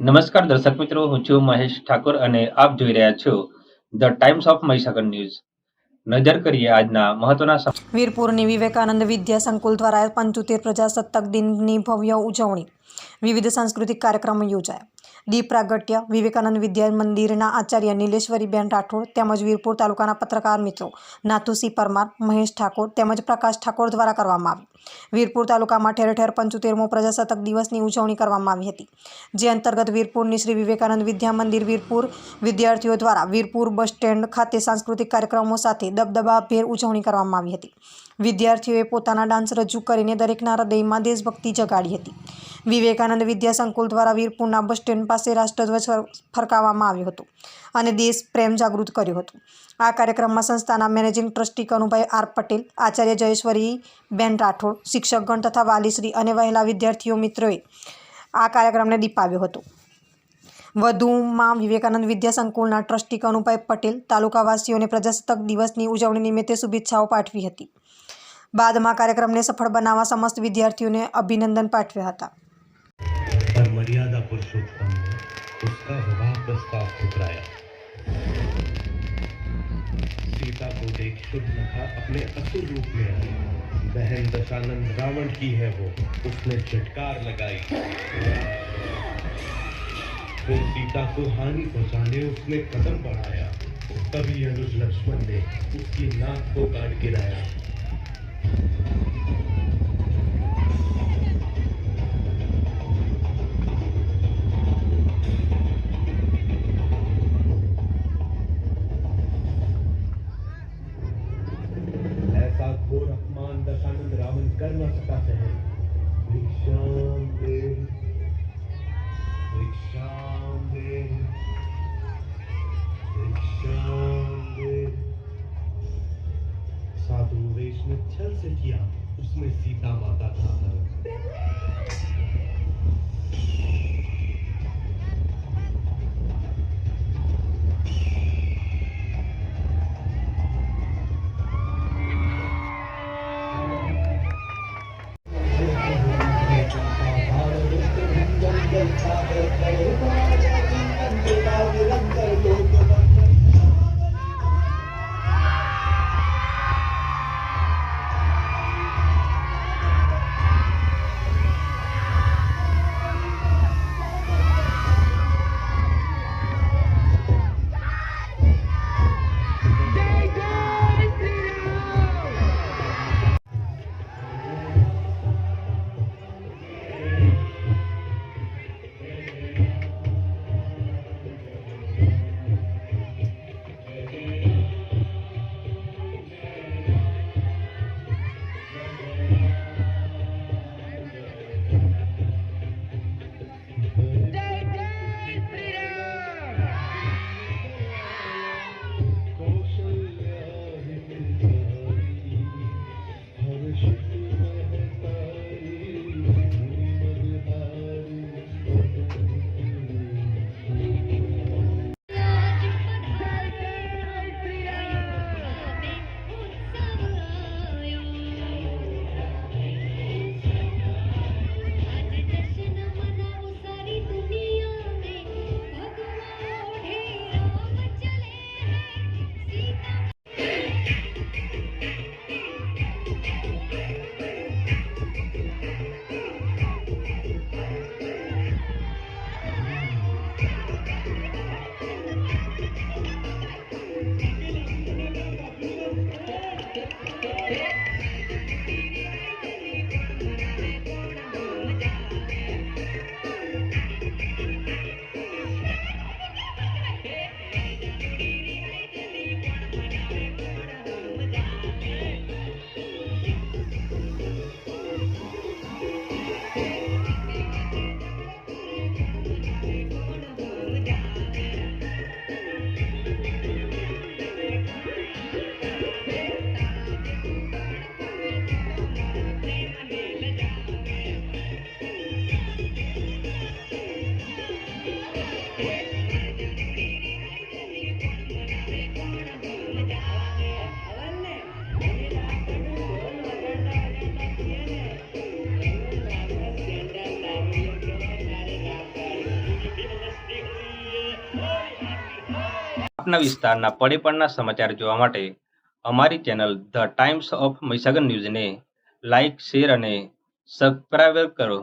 નમસ્કાર દર્શક મિત્રો, હું છું મહેશ ઠાકોર અને આપ જોઈ રહ્યા છો the Times of Mahisagar news. નજર કરીએ આજના મહત્વના વીરપુરની વિવેકાનંદ વિદ્યા સંકુલ દ્વારા પંચોતેર પ્રજાસત્તાક દિનની ભવ્ય ઉજવણી. વિવિધ સાંસ્કૃતિક કાર્યક્રમો યોજાયા. દીપ પ્રાગટ્ય, વિવેકાનંદ વિદ્યા મંદિરના આચાર્ય નીલેશ્વરીબેન રાઠોડ તેમજ વીરપુર તાલુકાના પત્રકાર મિત્રો નાથુસિંહ પરમાર, મહેશ ઠાકોર તેમજ પ્રકાશ ઠાકોર દ્વારા કરવામાં આવી. વીરપુર તાલુકામાં ઠેર ઠેર પંચોતેરમો પ્રજાસત્તાક દિવસની ઉજવણી કરવામાં આવી હતી. જે અંતર્ગત વીરપુરની શ્રી વિવેકાનંદ વિદ્યા મંદિર, વીરપુર વિદ્યાર્થીઓ દ્વારા વીરપુર બસ સ્ટેન્ડ ખાતે સાંસ્કૃતિક કાર્યક્રમો સાથે દબદબાભેર ઉજવણી કરવામાં આવી હતી. વિદ્યાર્થીઓએ પોતાના ડાન્સ રજૂ કરીને દરેકના હૃદયમાં દેશભક્તિ જગાડી હતી. વિવેકાનંદ વિદ્યા સંકુલ દ્વારા વીરપુરના બસ સ્ટેન્ડ પાસે રાષ્ટ્રધ્વજ ફરકાવવામાં આવ્યો હતો અને દેશ પ્રેમ જાગૃત કર્યો હતો. આ કાર્યક્રમમાં સંસ્થાના managing trustee Kanubhai R Patel, Acharya Jayeshwari બેન રાઠોડ શિક્ષકગણ તથા વાલીશ્રી અને વહેલા વિદ્યાર્થીઓ મિત્રોએ આ કાર્યક્રમને દીપાવ્યો હતો. વધુમાં વિવેકાનંદ વિદ્યા સંકુલના ટ્રસ્ટી કનુભાઈ પટેલ તાલુકાવાસીઓને પ્રજાસત્તાક દિવસની ઉજવણી નિમિત્તે શુભેચ્છાઓ પાઠવી હતી. બાદમાં કાર્યક્રમને સફળ બનાવવા સમસ્ત વિદ્યાર્થીઓને અભિનંદન પાઠવ્યા હતા. मर्यादा पुरुषोत्तम ने उसका विवाह प्रस्ताव ठुकराया। सीता को देख शुभ नखा अपने असुर रूप में आई। बहन दशानंद रावण की है वो, उसने झटकार लगाई। फिर सीता को हानि पहुँचाने उसने कदम बढ़ाया। तभी अनुज लक्ष्मण ने उसकी नाक को काट गिराया। साधु वेश ने छल से किया उसमें सीता माता का આપના વિસ્તારના પડે પડના સમાચાર જોવા માટે અમારી channel the Times of Mahisagar ન્યૂઝને લાઇક, શેર અને સબસ્ક્રાઈબ કરો.